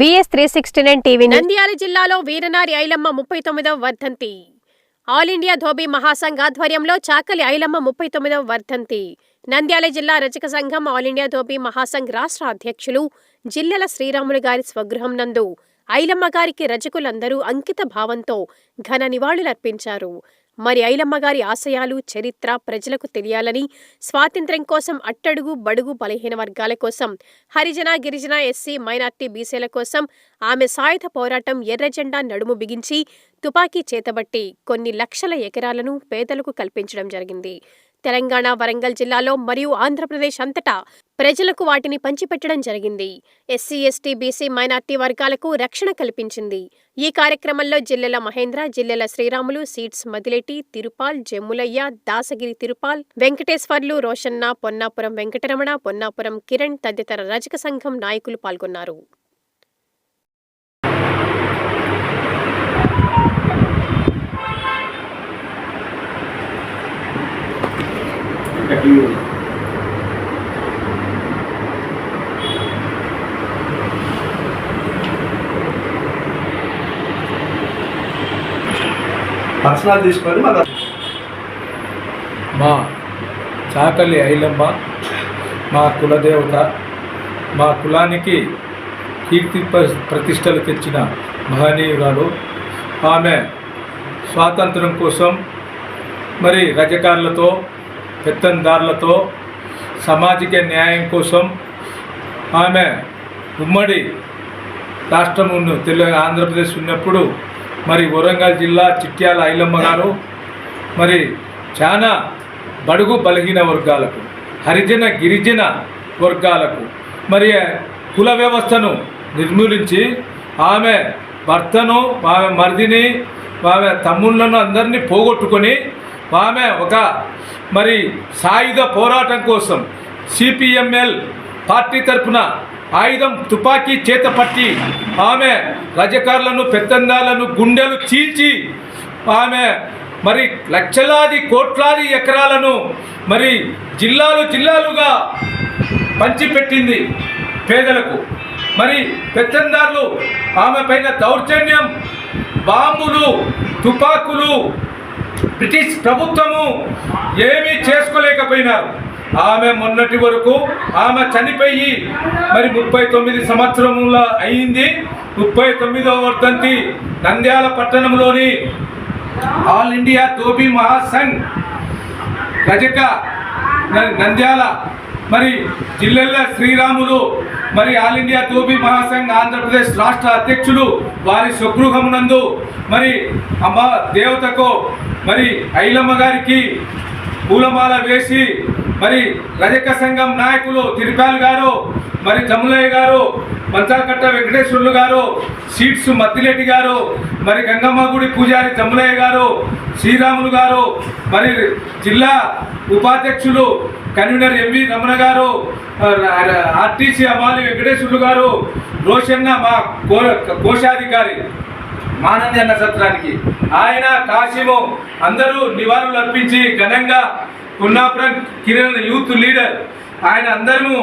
VS three sixty nine TV Nandyal జిల్లాలో వీరనారి ఐలమ్మ ముప్పై తొమ్మిదవ వర్ధంతి. ఆల్ ఇండియా ధోబీ మహాసంఘ్ ఆధ్వర్యంలో చాకలి ఐలమ్మ ముప్పై తొమ్మిదవ వర్ధంతి. నంద్యాల జిల్లా రజక సంఘం ఆల్ ఇండియా ధోబీ మహాసంఘ్ రాష్ట్ర అధ్యక్షులు జిల్లెల శ్రీరాములు గారి స్వగృహం నందు ఐలమ్మ గారికి రజకులందరూ అంకిత భావంతో ఘన నివాళులర్పించారు. మరి ఐలమ్మగారి ఆశయాలు చరిత్ర ప్రజలకు తెలియాలని స్వాతంత్ర్యం కోసం అట్టడుగు బడుగు బలహీన వర్గాల కోసం హరిజన గిరిజన ఎస్సీ మైనార్టీ బీసీల కోసం ఆమె సాయుధ పోరాటం ఎర్రజెండా నడుము బిగించి తుపాకీ చేతబట్టి కొన్ని లక్షల ఎకరాలను పేదలకు కల్పించడం జరిగింది. తెలంగాణ వరంగల్ జిల్లాలో మరియు ఆంధ్రప్రదేశ్ అంతటా ప్రజలకు వాటిని పంచిపెట్టడం జరిగింది. ఎస్సీ ఎస్టీ బీసీ మైనార్టీ వర్గాలకు రక్షణ కల్పించింది. ఈ కార్యక్రమంలో జిల్లెల మహేంద్ర జిల్లెల శ్రీరాములు సీట్స్ మదిలేటి తిరుపాల్ జమ్ములయ్య దాసగిరి తిరుపాల్ వెంకటేశ్వర్లు రోషన్న పొన్నాపురం వెంకటరమణ పొన్నాపురం కిరణ్ తదితర రజక సంఘం నాయకులు పాల్గొన్నారు. పర్సనల్ తీసుకొని మళ్ళీ మా చాకలి ఐలమ్మ మా కులదేవత మా కులానికి కీర్తి ప్ర- ప్రతిష్టలు తెచ్చిన మహనీయురాలు. ఆమె స్వాతంత్రం కోసం మరి రజకారులతో పెత్తందారులతో సామాజిక న్యాయం కోసం ఆమె ఉమ్మడి రాష్ట్రం ఉన్న ఆంధ్రప్రదేశ్ ఉన్నప్పుడు మరి వరంగల్ జిల్లా చిట్యాల ఐలమ్మ గారు మరి చాలా బడుగు బలహీన వర్గాలకు హరిజన గిరిజన వర్గాలకు మరి కుల వ్యవస్థను నిర్మూలించి ఆమె భర్తను ఆమె మరిదిని ఆమె తమ్ముళ్ళను అందరినీ పోగొట్టుకొని ఆమె ఒక మరి సాయుధ పోరాటం కోసం సిపిఎంఎల్ పార్టీ తరపున ఆయుధం తుపాకీ చేత పట్టి ఆమె రజకారులను పెత్తందాలను గుండెలు చీల్చి ఆమె మరి లక్షలాది కోట్లాది ఎకరాలను మరి జిల్లాలు జిల్లాలుగా పంచిపెట్టింది పేదలకు. మరి పెత్తందారులు ఆమె పైన దౌర్జన్యం బాంబులు తుపాకులు ప్రభుత్వము ఏమీ చేసుకోలేకపోయినారు. ఆమె మొన్నటి వరకు ఆమె చనిపోయి మరి ముప్పై తొమ్మిది సంవత్సరముల అయింది. ముప్పై తొమ్మిదవ వర్ధంతి నంద్యాల పట్టణంలోని ఆల్ ఇండియా ధోబీ మహాసంఘ్ రజక నంద్యాల. మరి జిల్లెల్ల శ్రీరాములు మరి ఆల్ ఇండియా ధోబీ మహాసంఘ్ ఆంధ్రప్రదేశ్ రాష్ట్ర అధ్యక్షులు వారి స్వగృహమునందు మరి అమ్మ దేవతకు మరి ఐలమ్మ గారికి పూలమాల వేసి మరి రజక సంఘం నాయకులు తిరుపాల్ గారు మరి జములయ్య గారు మంచాలకట్ట వెంకటేశ్వర్లు గారు సీట్స్ మద్దిరెడ్డి గారు మరి గంగమ్మ గుడి పూజారి జములయ్య గారు శ్రీరాములు గారు మరి జిల్లా ఉపాధ్యక్షులు కన్వీనర్ ఎంవి రమణ గారు ఆర్టీసీ అమాలి వెంకటేశ్వర్లు గారు రోషన్న మా కో- కోశాధికారి మానంది అన్న సత్రానికి. ఆయన కాశీము అందరూ నివాళులు అర్పించి ఘనంగా కున్నాపురం కిరణ్ యూత్ లీడర్. ఆయన అందరము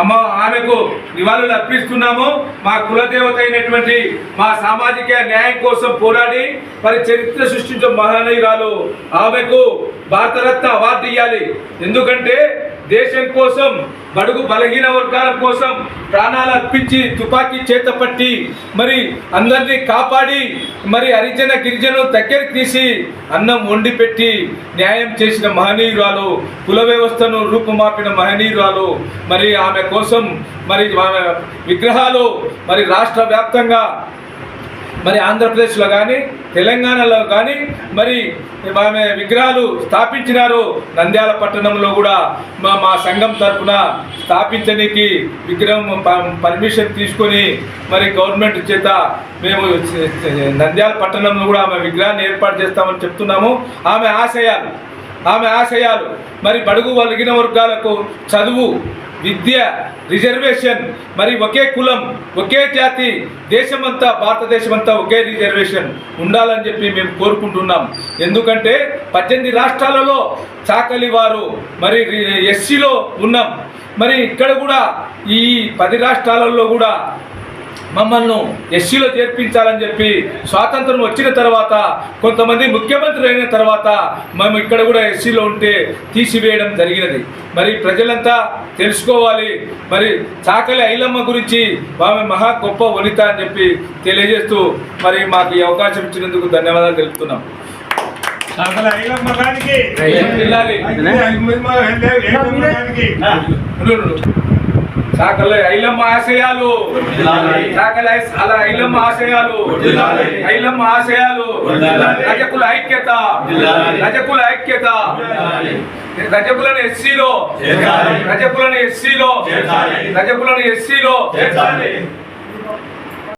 అమ్మ ఆమెకు నివాళులు అర్పిస్తున్నాము. మా కులదేవత అయినటువంటి మా సామాజిక న్యాయం కోసం పోరాడి మరి చరిత్ర సృష్టించిన మహానీయురాలు ఆమెకు భారతరత్న అవార్డు ఇవ్వాలి ఎందుకంటే దేశం కోసం బడుగు బలహీన వర్గాల కోసం ప్రాణాలు అర్పించి తుపాకీ చేతపట్టి మరి అందరినీ కాపాడి మరి హరిజన గిరిజను దగ్గరికి తీసి అన్నం వండి పెట్టి న్యాయం చేసిన మహనీయురాలు కుల వ్యవస్థను రూపుమాపిన మహనీయురాలు మరి ఆమె కోసం మరి ఆమె విగ్రహాలు మరి రాష్ట్ర వ్యాప్తంగా మరి ఆంధ్రప్రదేశ్లో కానీ తెలంగాణలో కానీ మరి ఆమె విగ్రహాలు స్థాపించినారు. నంద్యాల పట్టణంలో కూడా మా మా సంఘం తరఫున స్థాపించడానికి విగ్రహం ప- పర్మిషన్ తీసుకొని మరి గవర్నమెంట్ చేత మేము నంద్యాల పట్టణంలో కూడా ఆమె విగ్రహాన్ని ఏర్పాటు చేస్తామని చెప్తున్నాము. ఆమె ఆశయాలు ఆమె ఆశయాలు. మరి బడుగు వలిగిన వర్గాలకు చదువు విద్య రిజర్వేషన్ మరి ఒకే కులం ఒకే జాతి దేశమంతా భారతదేశమంతా ఒకే రిజర్వేషన్ ఉండాలని చెప్పి మేము కోరుకుంటున్నాం. ఎందుకంటే పద్దెనిమిది రాష్ట్రాలలో చాకలి వారు మరి ఎస్సీలో ఉన్నాం. మరి ఇక్కడ కూడా ఈ పది రాష్ట్రాలలో కూడా మమ్మల్ని ఎస్సీలో చేర్పించాలని చెప్పి స్వాతంత్రం వచ్చిన తర్వాత కొంతమంది ముఖ్యమంత్రి అయిన తర్వాత మేము ఇక్కడ కూడా ఎస్సీలో ఉంటే తీసివేయడం జరిగినది. మరి ప్రజలంతా తెలుసుకోవాలి. మరి చాకలి ఐలమ్మ గురించి ఆమె మహా గొప్ప వనిత అని చెప్పి తెలియజేస్తూ మరి మాకు ఈ అవకాశం ఇచ్చినందుకు ధన్యవాదాలు తెలుపుతున్నాం. అసలు ఐలమ్మ గారికి. వెళ్ళాలి. చాకలి ఐలమ్మ ఆశయాలు. చాకలి ఐ- అలా ఐలమ్మ ఆశయాలు. ఐలమ్మ ఆశయాలు. రజకుల ఐక్యత. రజకుల ఐక్యత. రజకులను ఎస్సీలో. రజకులను ఎస్సీలో. రజకులను ఎస్సీలో.